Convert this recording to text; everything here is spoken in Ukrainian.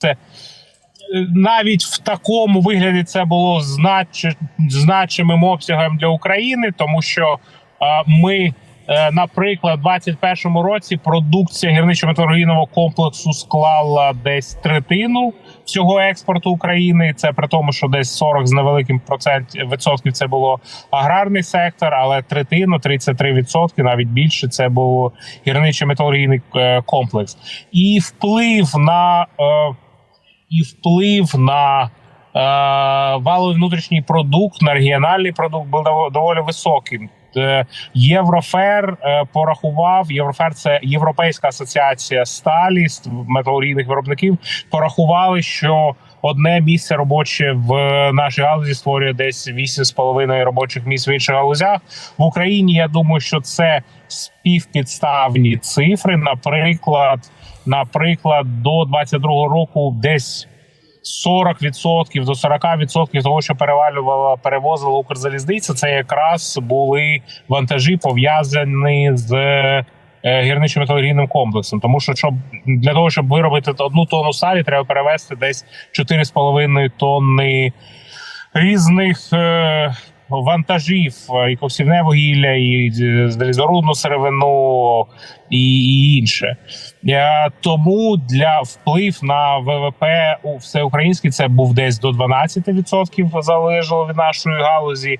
Це навіть в такому вигляді це було знач... значимим обсягом для України, тому що е, ми, е, наприклад, у 2021 році продукція гірничо-металургійного комплексу склала десь третину всього експорту України. Це при тому, що десь 40 з невеликим процент відсотків це було аграрний сектор, але третину, 33 відсотки, навіть більше, це був гірничо-металургійний е, комплекс. І вплив на е, і вплив на е, валовий внутрішній продукт, на регіональний продукт був доволі високим. Е, Єврофер е, порахував Єврофер це Європейська асоціація сталі металургійних виробників. Порахували, що одне місце робоче в нашій галузі створює десь 8,5 робочих місць в інших галузях. В Україні я думаю, що це співпідставні цифри. Наприклад, наприклад, до 22-го року десь 40% до 40% того, що перевалювала, перевозила Укрзалізниця, це якраз були вантажі пов'язані з е, гірничо-металургійним комплексом. Тому що щоб для того, щоб виробити одну тонну сталі, треба перевезти десь 4,5 тонни різних. Вантажів е, і ковсівне вугілля, і е, залізорудну сировину, і, і інше. Е, Тому для вплив на ВВП у всеукраїнський це був десь до 12% залежало від нашої галузі.